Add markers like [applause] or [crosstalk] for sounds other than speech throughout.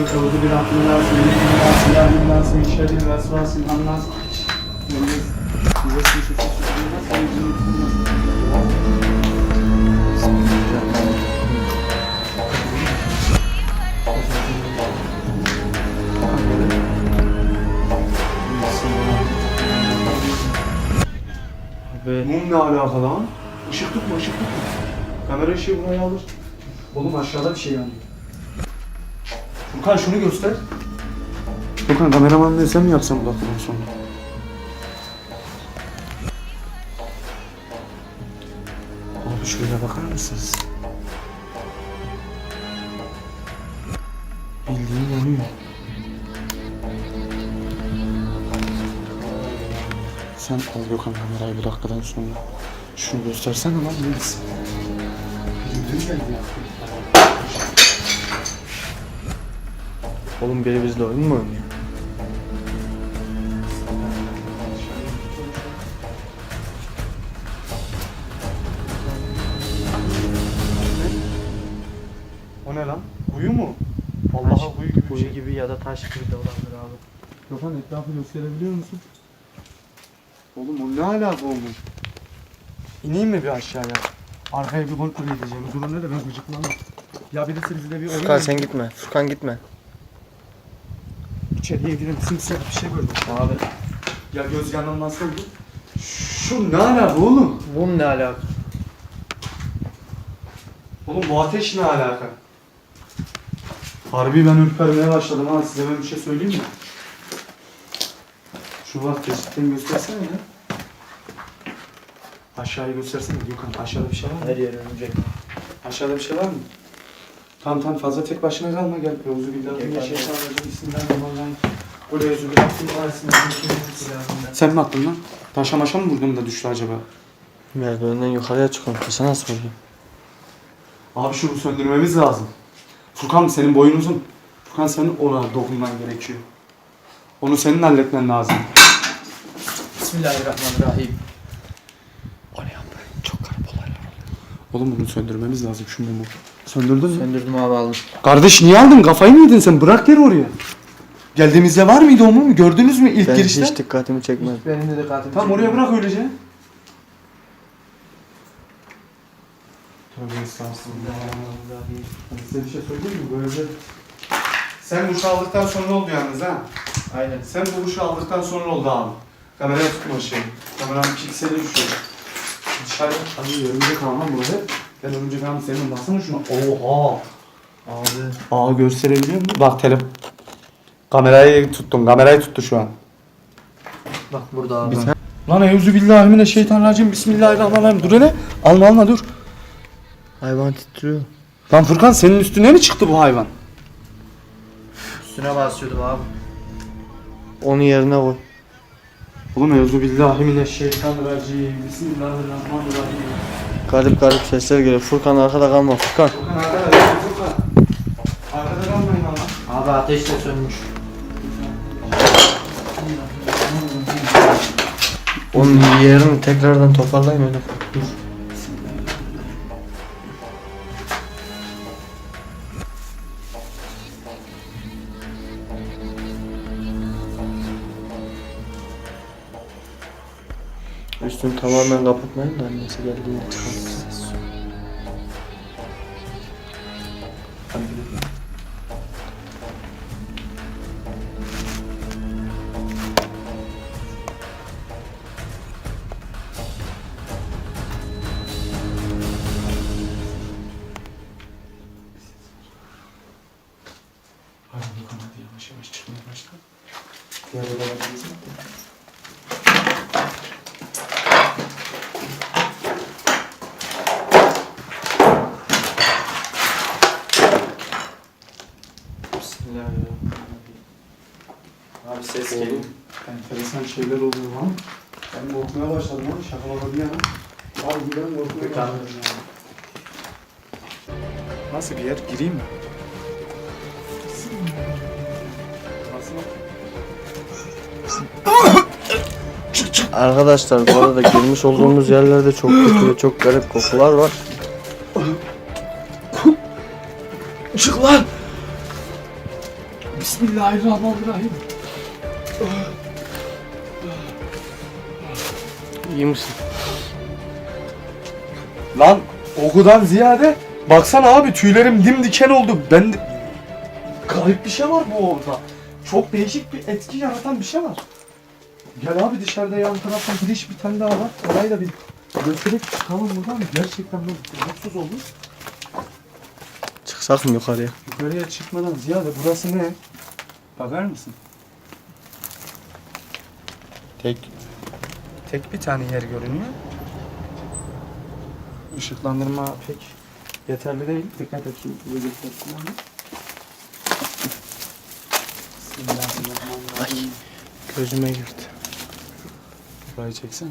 Kul euzu bi rabbin nas, melikin nas, ilahin nas, min şerri vesvasil hannas. Ve Mum ne alaka lan? Işık tutma, ışık tutma. Kamera ışığı buraya alır. Oğlum aşağıda bir şey yanıyor. Furkan şunu göster. Furkan kameramanlığı sen mi yapsan bu dakikadan sonra? Abi şöyle bakar mısınız? Bildiğin yanıyor. Sen al Gökhan kamerayı bu dakikadan sonra. Şunu göstersene lan neyse. Oğlum biri bizle oyun mu oynuyor? O ne lan? Kuyu mu? Allah'a kuyu gibi bir Kuyu şey. gibi ya da taş gibi de olabilir abi. Gökhan etrafı gösterebiliyor musun? Oğlum o ne alaka olmuş? İneyim mi bir aşağıya? Arkaya bir kontrol edeceğim. Durun ne de ben gıcıklandım. Ya birisi bizde bir oyun Furkan sen gitme. Furkan gitme. İçeriye girelim simsiyah bir şey gördüm. Abi. Ya göz yanılması oldu. Şu ne alaka oğlum? Bunun ne alaka? Oğlum bu ateş ne alaka? Harbi ben ürpermeye başladım ha size ben bir şey söyleyeyim mi? Şu bak kesikten göstersene ya. Aşağıyı göstersene Gökhan aşağıda bir şey var mı? Her yer örümcek. Aşağıda bir şey var mı? Tamam tamam fazla tek başına kalma gel. Euzu billahi Gel, min gel. şeytanirracim. Bismillahirrahmanirrahim. Kul euzu billahi Sen mi attın lan? Taşa maşa mı vurdun da düştü acaba? Merdivenden yukarıya çıkıyorum. Taşa nasıl vurayım? Abi şunu söndürmemiz lazım. Furkan senin boyun uzun. Furkan senin ona dokunman gerekiyor. Onu senin halletmen lazım. Bismillahirrahmanirrahim. O ne yaptı? Çok garip olaylar oldu. Oğlum bunu söndürmemiz lazım şu mumu. Söndürdün mü? Söndürdüm abi aldım. Kardeş niye aldın? Kafayı mı yedin sen? Bırak yeri oraya. Geldiğimizde var mıydı o mum? Gördünüz mü ilk Ben girişte? hiç dikkatimi çekmedi. Benim de dikkatimi Tamam oraya bırak öylece. Tövbe estağfurullah. Size bir şey söyleyeyim mi? Böylece... Sen duş aldıktan sonra oldu yalnız ha. Aynen. Sen bu duşu aldıktan sonra oldu abi. Kameraya tutma şey. Kameranın pikseli düşüyor. Dışarı abi örümcek almam buraya. Ben örümcek almam senin baksana şuna. Oha. Abi. Aa gösterebiliyor musun? Bak telefon. Kamerayı tuttum. Kamerayı tuttu şu an. Bak burada abi. Bir Lan evzu billahi mineşşeytanirracim. Bismillahirrahmanirrahim. Dur hele. Alma alma dur. Hayvan titriyor. Lan Furkan senin üstüne mi çıktı bu hayvan? Üstüne basıyordum abi. Onu yerine koy. Oğlum evzu billahi mineşşeytanirracim. Bismillahirrahmanirrahim. Garip garip sesler geliyor. Furkan arkada kalma. Furkan. Abi ateş de sönmüş. Onun yerini tekrardan toparlayayım öyle. Dur. Üstünü tamamen kapatmayın da annesi geldiğinde çıkartırız. Ses Oğlum enteresan şeyler oluyor lan. Ben korkmaya başladım ama şakalar bir yana. Abi ben korkmaya başladım ya. Nasıl bir yer? Gireyim mi? Arkadaşlar bu arada girmiş olduğumuz yerlerde çok kötü ve çok garip kokular var. Çık lan! Bismillahirrahmanirrahim. İyi misin? Lan okudan ziyade baksana abi tüylerim dimdiken oldu. Ben de... Garip bir şey var bu orada. Çok değişik bir etki yaratan bir şey var. Gel abi dışarıda yan taraftan giriş bir tane daha var. Orayı da bir götürüp çıkalım buradan. Gerçekten ben mutsuz oldum. Çıksak mı yukarıya? Yukarıya çıkmadan ziyade burası ne? Bakar mısın? Tek. Tek bir tane yer görünüyor. Işıklandırma pek yeterli değil. Dikkat et şimdi böyle göstersin Bismillahirrahmanirrahim. Gözüme girdi. Burayı çeksene.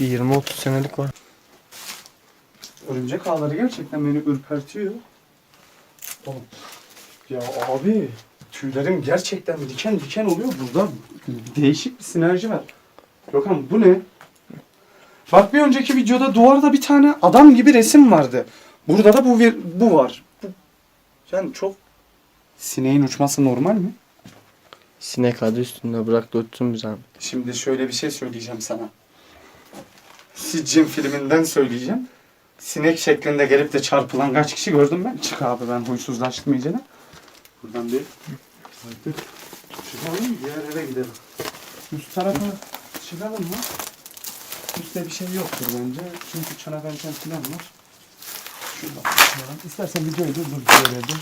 Bir 20-30 senelik var. Örümcek ağları gerçekten beni ürpertiyor. Oğlum, Ya abi tüylerim gerçekten diken diken oluyor burada. Değişik bir sinerji var. Gökhan bu ne? Bak bir önceki videoda duvarda bir tane adam gibi resim vardı. Burada da bu bir, bu var. Bu, yani çok sineğin uçması normal mi? Sinek adı üstünde bırak da uçsun bir zahmet. Şimdi şöyle bir şey söyleyeceğim sana. Siccin filminden söyleyeceğim. Sinek şeklinde gelip de çarpılan kaç kişi gördüm ben. Çık abi ben huysuzlaştım iyicene. Buradan bir çıkalım diğer eve gidelim. Üst tarafa çıkalım mı? Üstte bir şey yoktur bence. Çünkü çanak anten falan var. Şuradan çıkalım. İstersen videoyu dur dur diğer evde.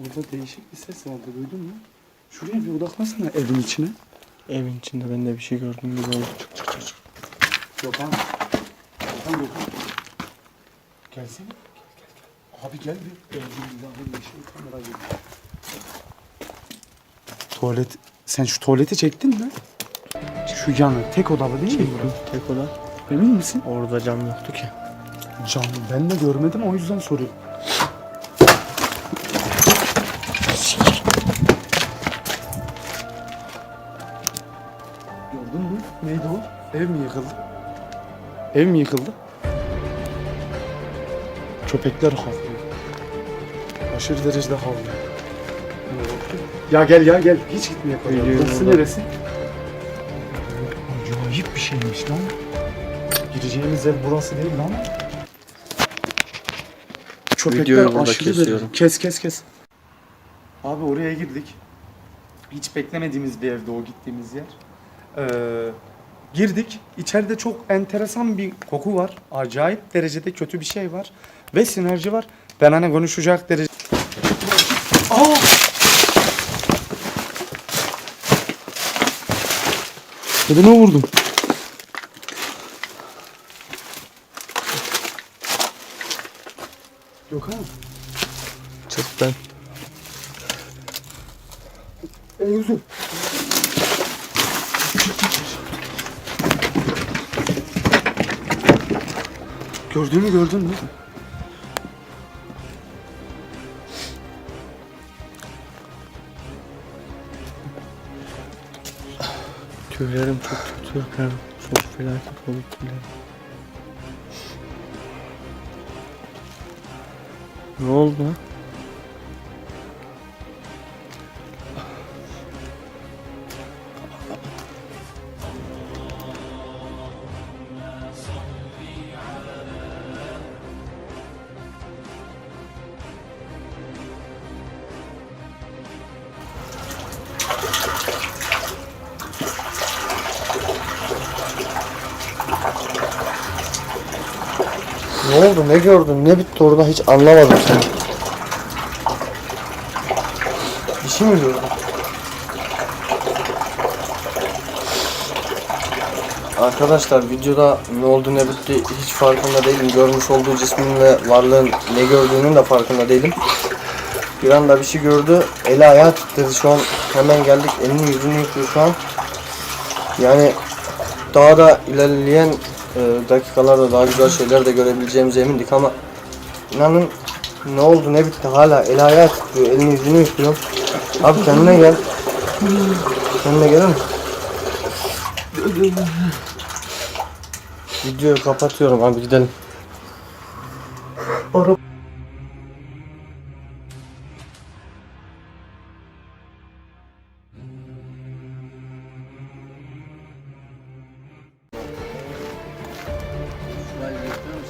Orada değişik bir ses vardı duydun mu? Şuraya bir odaklasana evin içine. Evin içinde ben de bir şey gördüm gibi oldu. Çık çık çık. çık. Yok abi. Gökhan Gökhan. Gelsene. Gel gel gel. Abi gel bir. Bismillahirrahmanirrahim. Kamera gel. Tuvalet. Sen şu tuvaleti çektin mi? Şu yanı tek odalı değil mi? Çektim. Tek oda. Emin misin? Orada cam yoktu ki. Can ben de görmedim o yüzden soruyorum. Gördün mü? Neydi o? Ev mi yıkıldı? Ev mi yıkıldı? Köpekler havlıyor. Aşırı derecede havlıyor. Ya gel ya gel. Hiç gitmeye kalıyor. Geliyor Burası burada. neresi? Acayip bir şeymiş lan. Gireceğimiz yer burası değil lan. Köpekler Videoyu burada aşırı kesiyorum. Kes kes kes. Abi oraya girdik. Hiç beklemediğimiz bir evde o gittiğimiz yer. Ee, girdik. İçeride çok enteresan bir koku var. Acayip derecede kötü bir şey var. Ve sinerji var. Ben hani konuşacak derece... Aa! Ödeme vurdum. Yok ha. Çık ben. Ey yüzüm. Gördün mü gördün mü? Tüylerim çok kötü. Ben çok felaket oldu tüylerim. Ne oldu gördün? Ne bitti orada? Hiç anlamadım seni. Bir şey mi gördün? Arkadaşlar videoda ne oldu ne bitti hiç farkında değilim. Görmüş olduğu cismin ve varlığın ne gördüğünün de farkında değilim. Bir anda bir şey gördü. Eli ayağı titredi şu an. Hemen geldik. Elini yüzünü yıkıyor şu an. Yani daha da ilerleyen e, dakikalarda daha güzel şeyler de görebileceğimize emindik ama inanın ne oldu ne bitti? Hala el ayağı titriyor elini yüzünü yıkıyor. Abi kendine gel. Kendine gelir misin? videoyu kapatıyorum abi gidelim. Ara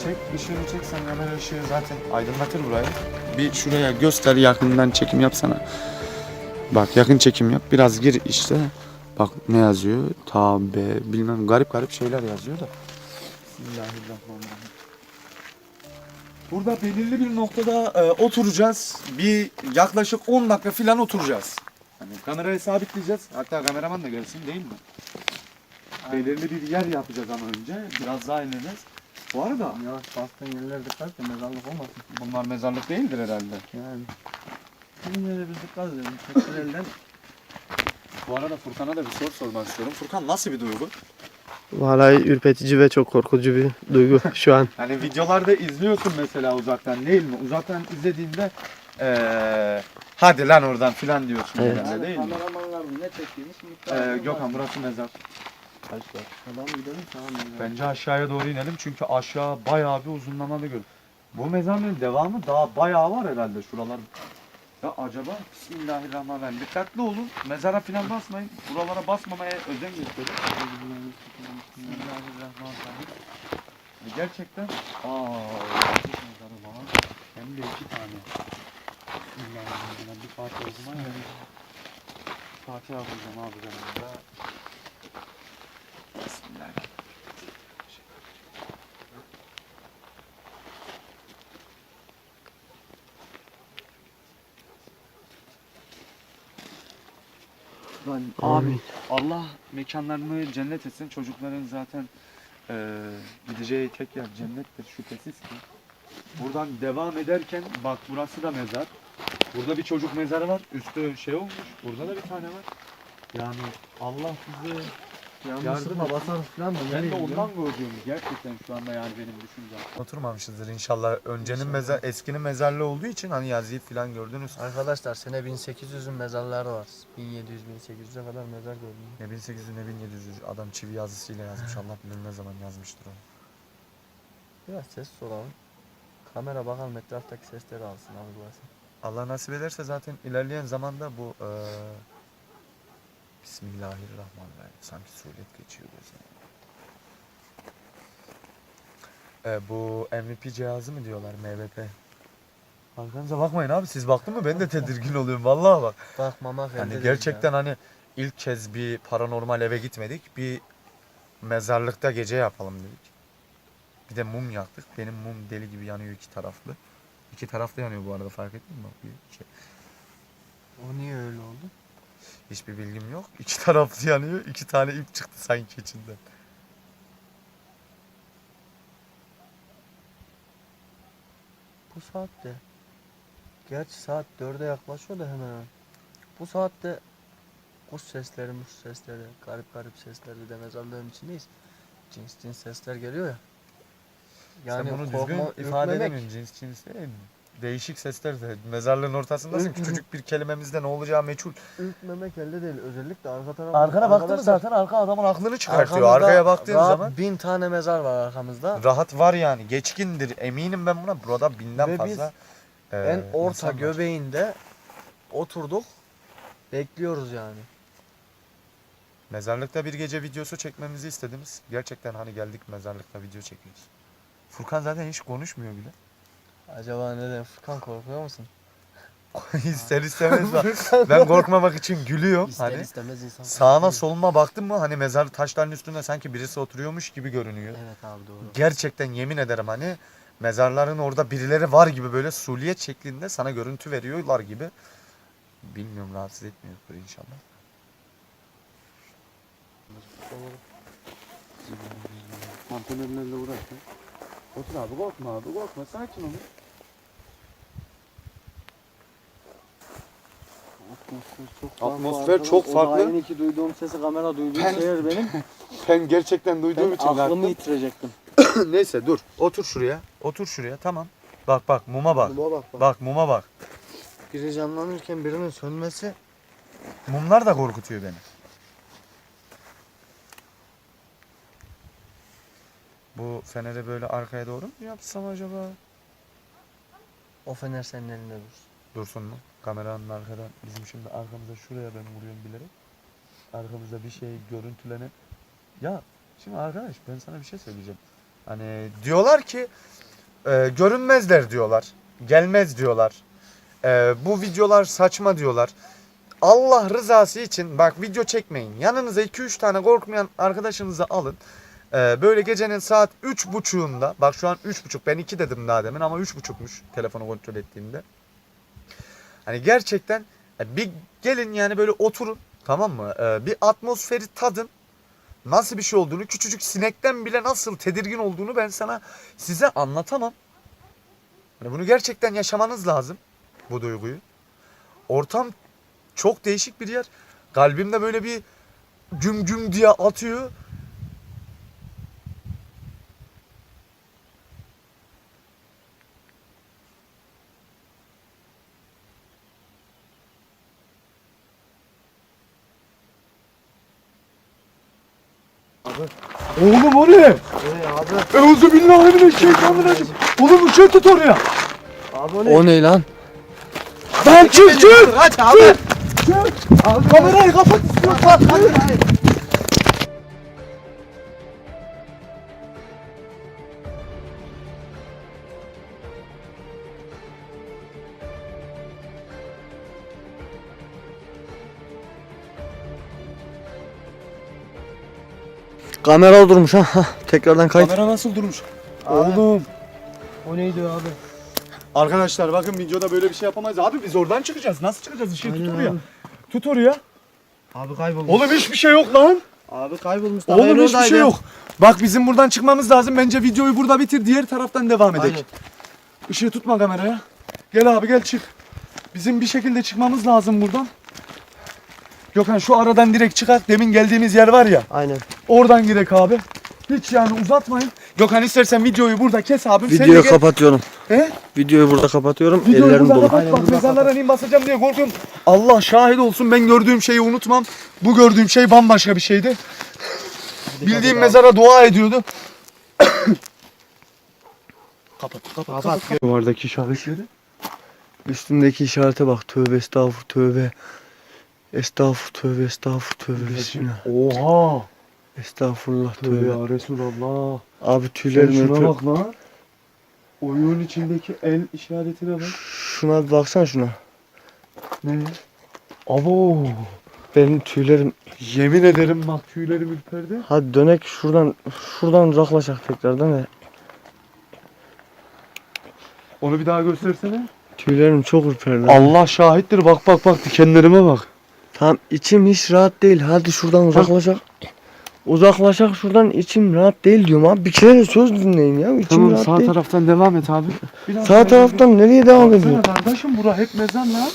Çek ışığını çek sen kamera ışığı zaten aydınlatır burayı. Bir şuraya göster yakından çekim yapsana. Bak yakın çekim yap. Biraz gir işte. Bak ne yazıyor? Tabe bilmem garip garip şeyler yazıyor da. Bismillahirrahmanirrahim. Burada belirli bir noktada e, oturacağız. Bir yaklaşık 10 dakika falan oturacağız. Hani kamerayı sabitleyeceğiz. Hatta kameraman da gelsin değil mi? Belirli bir yer yapacağız ama önce. Biraz daha ineceğiz. Bu arada Yavaş bastığın yerlere dikkat et de mezarlık olmasın. bunlar mezarlık değildir herhalde. Yani. Yere biz dikkat edelim. Tekrar elden Bu arada Furkan'a da bir soru sormak istiyorum. Furkan nasıl bir duygu? Vallahi ürpetici ve çok korkutucu bir duygu şu an. [laughs] Hani videolarda izliyorsun mesela uzaktan değil mi? Uzaktan izlediğinde eee hadi lan oradan filan diyorsun Evet. herhalde değil mi? kameramanların ne çektiğini şimdi Eee Gökhan burası mezar. Adam gidelim tamam mı? Bence aşağıya doğru inelim çünkü aşağı bayağı bir uzunlamalı göl. Bu mezarlığın devamı daha bayağı var herhalde şuralar. Ya acaba Bismillahirrahmanirrahim. Dikkatli olun. Mezara falan basmayın. Buralara basmamaya özen gösterin. Bismillahirrahmanirrahim. E, Gerçekten aa mezarı var. Hem de iki tane. Bismillahirrahmanirrahim. Bir Fatiha o zaman ya. Fatiha okuyacağım abi ben burada. Bismillahirrahmanirrahim. Lan Amin. Allah mekanlarını cennet etsin. Çocukların zaten eee, gideceği tek yer cennettir şüphesiz ki. Buradan devam ederken bak burası da mezar. Burada bir çocuk mezarı var. Üstü şey olmuş. Burada da bir tane var. Yani Allah bizi Yanlışlıkla basarız falan da ben de ondan gördüğüm gerçekten şu anda yani benim düşüncem. Oturmamışızdır inşallah. Öncenin mezar, eskinin mezarlığı olduğu için hani yazıyı falan gördünüz. Arkadaşlar sene 1800'ün mezarları var. 1700-1800'e kadar mezar gördüm. Ne 1800 ne 1700 adam çivi yazısıyla yazmış. Allah bilir ne zaman yazmıştır onu. Biraz ses soralım. Kamera bakalım etraftaki sesleri alsın abi burası. Allah nasip ederse zaten ilerleyen zamanda bu eee Bismillahirrahmanirrahim. Sanki suret geçiyor gözüme. Eee, bu MVP cihazı mı diyorlar MVP? Arkanıza bakmayın abi siz baktın mı ben de tedirgin oluyorum vallahi bak. Bakmamak Hani gerçekten hani ilk kez bir paranormal eve gitmedik. Bir mezarlıkta gece yapalım dedik. Bir de mum yaktık. Benim mum deli gibi yanıyor iki taraflı. İki taraflı yanıyor bu arada fark ettin mi? Bir şey. O niye öyle oldu? Hiçbir bilgim yok. [laughs] İki taraflı yanıyor. iki tane ip çıktı sanki içinden. Bu saatte. Gerçi saat 4'e yaklaşıyor da hemen. Bu saatte kuş sesleri, muş sesleri, garip garip sesler bir de mezarlığın içindeyiz. Cins cins sesler geliyor ya. Yani Sen bunu korkma, düzgün ifade edemiyorsun cins cins değil mi? Değişik sesler de. Mezarlığın ortasındasın. Küçücük bir kelimemizde ne olacağı meçhul. Ürkmemek elde değil. Özellikle arka taraf. Arkana baktın mı zaten arka adamın aklını çıkartıyor. arkamızda Arkaya baktığın rahat zaman bin tane mezar var arkamızda. rahat var yani. Geçkindir. Eminim ben buna. Burada binden Ve biz fazla e, en orta insan var. göbeğinde oturduk. Bekliyoruz yani. Mezarlıkta bir gece videosu çekmemizi istediniz. Gerçekten hani geldik mezarlıkta video çekiyoruz. Furkan zaten hiç konuşmuyor bile. Acaba neden? Furkan korkuyor musun? [laughs] İster istemez bak. Ben korkmamak için gülüyorum. İster Hani istemez insan. sağına soluma baktın mı hani mezar taşların üstünde sanki birisi oturuyormuş gibi görünüyor. Evet abi doğru. Gerçekten yemin ederim hani mezarların orada birileri var gibi böyle suliyet şeklinde sana görüntü veriyorlar gibi. Bilmiyorum rahatsız etmiyordur inşallah. Antrenörün önünde uğraşma. Otur abi korkma abi korkma sakin olun. Atmosfer çok farklı. O iki duyduğum sesi kamera duyduğum Ben- şey benim. [laughs] Ben gerçekten duyduğum Ben için aklımı kalktım. yitirecektim. [coughs] Neyse dur otur şuraya. Otur şuraya tamam. Bak bak muma bak. Baba bak bak. Bak muma bak. Biri canlanırken birinin sönmesi. Mumlar da korkutuyor beni. Bu feneri böyle arkaya doğru mu yapsam acaba? O fener senin elinde dursun. Dursun mu? Kameranın arkadan bizim şimdi arkamıza şuraya ben vuruyorum bilerek. Arkamızda bir şey görüntülenip ya şimdi arkadaş ben sana bir şey söyleyeceğim. Hani diyorlar ki e, görünmezler diyorlar. Gelmez diyorlar. E, bu videolar saçma diyorlar. Allah rızası için bak video çekmeyin. Yanınıza 2-3 tane korkmayan arkadaşınızı alın. E, böyle gecenin saat 3.30'unda bak şu an 3.30 ben 2 dedim daha demin ama 3.30'muş telefonu kontrol ettiğimde. Hani gerçekten e, bir gelin yani böyle oturun tamam mı? E, bir atmosferi tadın. Nasıl bir şey olduğunu küçücük sinekten bile nasıl tedirgin olduğunu ben sana size anlatamam. Hani bunu gerçekten yaşamanız lazım bu duyguyu. Ortam çok değişik bir yer. Kalbimde böyle bir güm güm diye atıyor. Oğlum o ne? Ee abi. Euzu billahi mineşşeytanirracim. Oğlum ışığı tut oraya. Abi o ne? O ne lan? Ben çık çık. Aç abi. Kamerayı kapat istiyorsan. Kamera durmuş ha. Tekrardan kayıt. Kamera nasıl durmuş? Oğlum. O neydi abi? Arkadaşlar bakın videoda böyle bir şey yapamayız. Abi biz oradan çıkacağız. Nasıl çıkacağız? Işığı tut Aynen oraya. abi. Tut oraya. Abi kaybolmuş. Oğlum hiçbir şey yok lan. Abi kaybolmuş. Oğlum hiçbir şey yok. Bak bizim buradan çıkmamız lazım. Bence videoyu burada bitir. Diğer taraftan devam edelim. Aynen. Işığı tutma kameraya. Gel abi gel çık. Bizim bir şekilde çıkmamız lazım buradan. Gökhan şu aradan direkt çıkar. Demin geldiğimiz yer var ya. Aynen. Oradan girek abi. Hiç yani uzatmayın. Gökhan istersen videoyu burada kes abim. Sen de Videoyu gel. kapatıyorum. He? Videoyu burada kapatıyorum. Videoyu Ellerim burada dolu. kapat. Bak mezarlara ineyim basacağım diye korkuyorum. Allah şahit olsun ben gördüğüm şeyi unutmam. Bu gördüğüm şey bambaşka bir şeydi. Bildiğim mezara dua ediyordu. kapat kapat Kapat. Duvardaki işaretleri. Üstündeki işarete bak. Tövbe estağfur tövbe. Estağfur tövbe estağfur tövbe bismillah. Oha. Estağfurullah Tövbe tövbe. ya Resulallah. Abi Sen tüylerim şuna öpüyor. bak lan. Oyunun içindeki el işaretine bak. Şuna bir baksana şuna. Ne? Abo. Benim tüylerim. Yemin ederim bak tüylerim ürperdi. Hadi dönek şuradan şuradan uzaklaşak tekrardan ve Onu bir daha göstersene. tüylerim çok ürperdi. Allah şahittir bak bak bak dikenlerime bak. Tamam içim hiç rahat değil. Hadi şuradan uzaklaşak. Uzaklaşak şuradan içim rahat değil diyorum abi. Bir kere söz dinleyin ya. İçim Tamam rahat sağ değil. taraftan devam et abi. Biraz Sağ taraftan nereye devam ediyor? Baksana kardeşim bura hep mezar lan.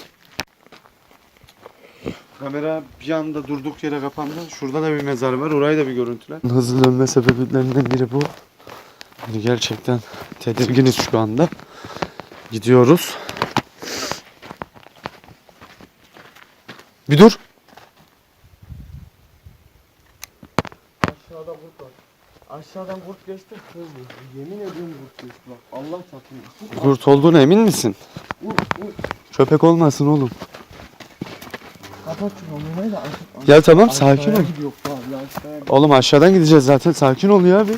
Kamera bir anda durduk yere kapandı. Şurada da bir mezar var. Orayı da bir görüntüle. Hızlı dönme sebeplerinden biri bu. Yani gerçekten tedirginiz şu anda. Gidiyoruz. Bir dur. Kurt var. Aşağıdan kurt geçti hızlı. Yemin ediyorum kurt geçti bak. Allah çarpıyor. Kurt olduğuna emin misin? Vur. Köpek olmasın oğlum. Kapat şu kamerayı da aşağı. Ya tamam sakin ol. Gidiyor abi aşağıya. Oğlum aşağıdan gideceğiz zaten. Sakin ol ya bir.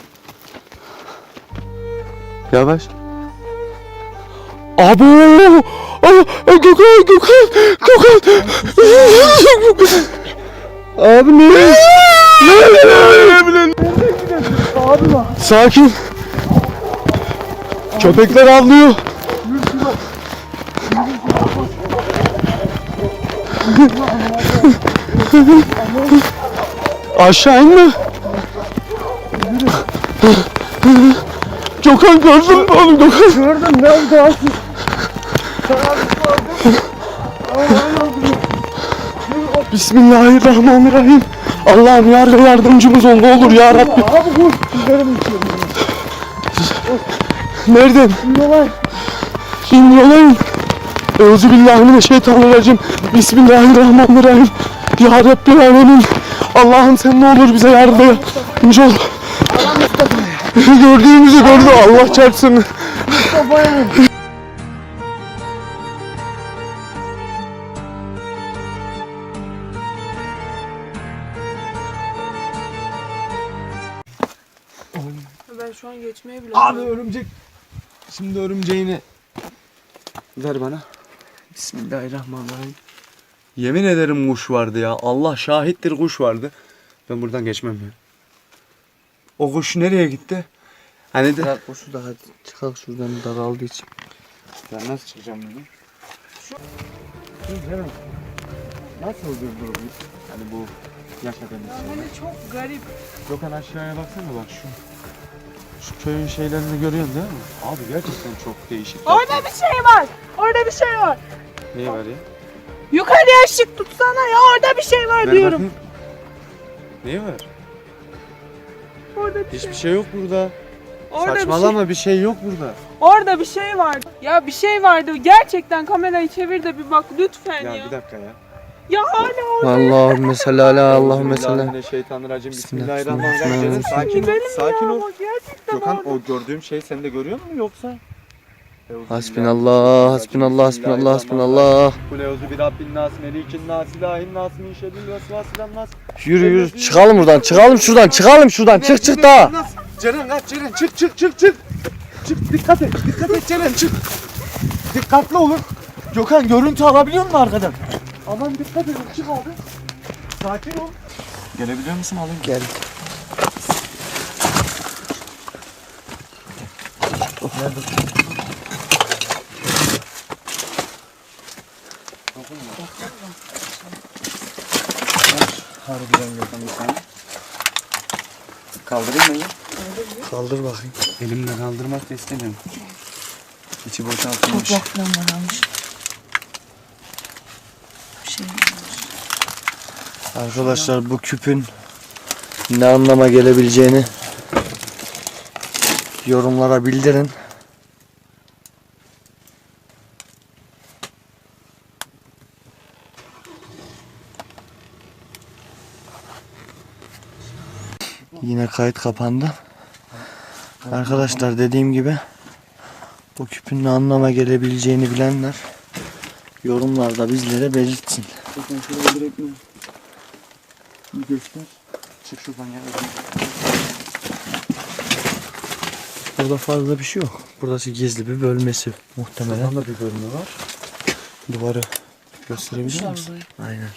Yavaş. Abo! Aa, Gökhan, Gökhan, Gökhan. Abi ne? Ne? Sakin. Köpekler avlıyor. Aşağı inme. Gökhan gördün mü oğlum Gökhan? Gördüm nerede abi? Bismillahirrahmanirrahim. Allah'ım yar ve yardımcımız ol ne olur ya Rabbi. Abi içeri. Nereden? Yola. İn yola in. Euzubillahimineşşeytanirracim. Bismillahirrahmanirrahim. Ya Rabbi alemin. Allah'ım sen ne olur bize yardımcı ol. Gördüğümüzü gördü Allah çarpsın. Mustafa'ya. Geçmeye bile Abi örümcek. Şimdi örümceğini ver bana. Bismillahirrahmanirrahim. Yemin ederim kuş vardı ya. Allah şahittir kuş vardı. Ben buradan geçmem ya. O kuş nereye gitti? Hani de... Kuşu da hadi çıkak şuradan daraldığı için. Ben nasıl çıkacağım bunu? Nasıl durdu bu? Hani bu yaşadığımız şey. Hani çok garip. Gökhan aşağıya baksana bak şu. Şu köyün şeylerini görüyorsun değil mi? Abi gerçekten çok değişik. Orada bir şey var. Orada bir şey var. Neyi var ya? Yukarıya ışık tutsana ya orada bir şey var Ver diyorum. bakayım. Neyi var? Orada bir şey. Hiçbir şey yok burada. Orada bir şey. Saçmalama bir şey yok burada. Orada bir şey var. Ya bir şey vardı. Gerçekten kamerayı çevir de bir bak lütfen ya. Ya bir dakika ya. Ya hala orada. Allahümme salli ala Allahümme salli. Bismillah, Bismillahirrahmanirrahim. Sakin. Gidelim Sakin ya ol. bak gerçekten Gökhan orada. o gördüğüm şey sen de görüyor musun yoksa? Hasbinallah, hasbinallah, hasbinallah, hasbinallah. Kuleuzu bir Rabbin nas, melikin nas, ilahin nas, min şerril vesvasilen nas. Yürü yürü çıkalım buradan, çıkalım şuradan, çıkalım şuradan, çık çık daha. Ceren kaç Ceren çık çık çık çık. Çık dikkat et dikkat et Ceren çık. Dikkatli olun. Gökhan görüntü alabiliyor musun arkadan? Aman dikkat edin çık abi. Sakin ol. Gelebiliyor musun alayım? Gel. Harbiden Gökhan bir tane. Kaldırayım mı? Kaldır bakayım. Elimle kaldırmak da istemiyorum. İçi boşaltılmış. Arkadaşlar bu küpün ne anlama gelebileceğini yorumlara bildirin. Yine kayıt kapandı. Arkadaşlar dediğim gibi bu küpün ne anlama gelebileceğini bilenler yorumlarda bizlere belirtsin. Gökhan şuraya direkt mi? Göster. Çık şuradan ya. Burada fazla bir şey yok. Burası gizli bir bölmesi muhtemelen. Şuradan da bir bölümü var. Duvarı gösterebilir misin? Aynen.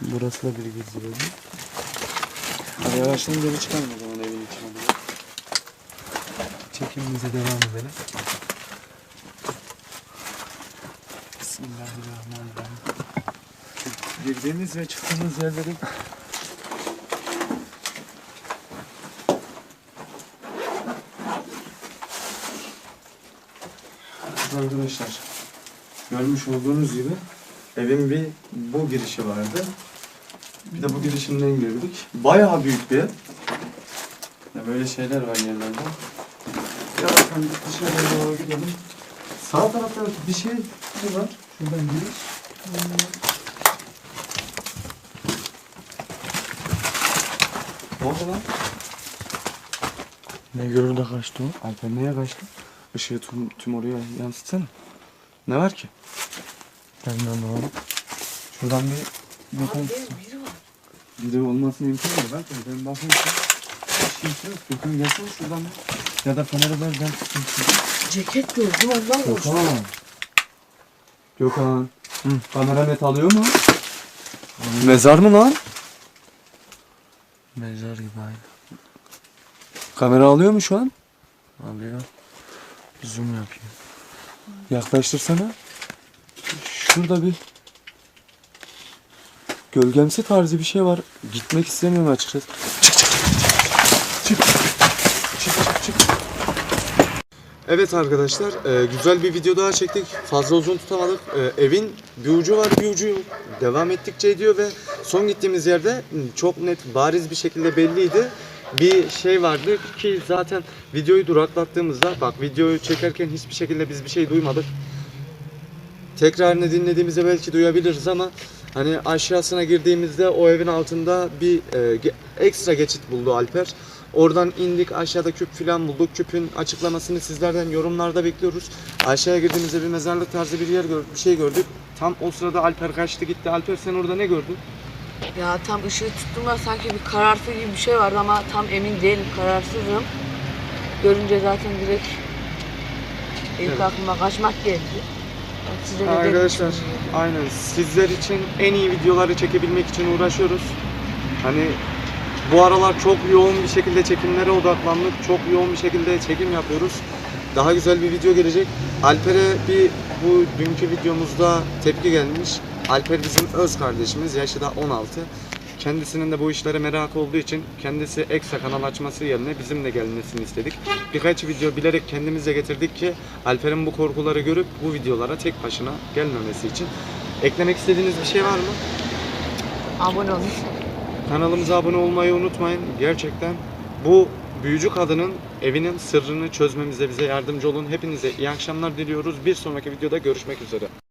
Burası da bir gizli bölüm. Hadi yavaşlayın geri çıkalım o zaman evin içine. Çekimimize devam edelim. Bismillahirrahmanirrahim. Şu Girdiğimiz ve çıktığımız yerleri Arkadaşlar görmüş olduğunuz gibi evin bir bu girişi vardı. Bir de bu girişinden girdik. Bayağı büyük bir ev. Ya böyle şeyler var yerlerde. Ya bakalım dışarıya doğru gidelim. Sağ tarafta bir şey var. Şuradan giriş. Ne oldu lan? Ne görür de kaçtı o? Alper neye kaçtı? Işığı tüm, tüm oraya yansıtsana. Ne var ki? Ben de anlamadım. Şuradan bir bakalım. Biri olması mümkün değil. Ben, ben bakayım. Hiç kimse yok. Gökhan gelsene şuradan. bir. Ya da kamera ver ben tutayım. Ceket gördüm ondan Gökhan. Gökhan. Kamera net alıyor mu? Mezar mı lan? Mezar gibi aynı. Kamera alıyor mu şu an? Alıyor. Zoom yapıyor. Yaklaştırsana. Şurada bir gölgemsi tarzı bir şey var. Gitmek istemiyorum açıkçası. Çık çık çık. Çık çık çık çık. Evet arkadaşlar e, güzel bir video daha çektik. Fazla uzun tutamadık. E, evin bir ucu var bir ucu yok. Devam ettikçe ediyor ve son gittiğimiz yerde çok net bariz bir şekilde belliydi. Bir şey vardı ki zaten videoyu duraklattığımızda bak videoyu çekerken hiçbir şekilde biz bir şey duymadık. Tekrarını dinlediğimizde belki duyabiliriz ama hani aşağısına girdiğimizde o evin altında bir e, ge- ekstra geçit buldu Alper. Oradan indik aşağıda küp falan bulduk. Küpün açıklamasını sizlerden yorumlarda bekliyoruz. Aşağıya girdiğimizde bir mezarlık tarzı bir yer gördük, bir şey gördük. Tam o sırada Alper kaçtı gitti. Alper sen orada ne gördün? Ya tam ışığı tuttuğumda sanki bir karartı gibi bir şey vardı ama tam emin değilim, kararsızım. görünce zaten direkt ilk Evet. aklıma kaçmak geldi. Size de Arkadaşlar aynen sizler için en iyi videoları çekebilmek için uğraşıyoruz. Hani bu aralar çok yoğun bir şekilde çekimlere odaklandık. Çok yoğun bir şekilde çekim yapıyoruz. Daha güzel bir video gelecek. Alper'e bir bu dünkü videomuzda tepki gelmiş. Alper bizim öz kardeşimiz. Yaşı da 16. Kendisinin de bu işlere merakı olduğu için kendisi ekstra kanal açması yerine bizimle gelmesini istedik. Birkaç video bilerek kendimize getirdik ki Alper'in bu korkuları görüp bu videolara tek başına gelmemesi için. Eklemek istediğiniz bir şey var mı? Abone olun. Kanalımıza abone olmayı unutmayın. Gerçekten bu büyücü kadının evinin sırrını çözmemize bize yardımcı olun. Hepinize iyi akşamlar diliyoruz. Bir sonraki videoda görüşmek üzere.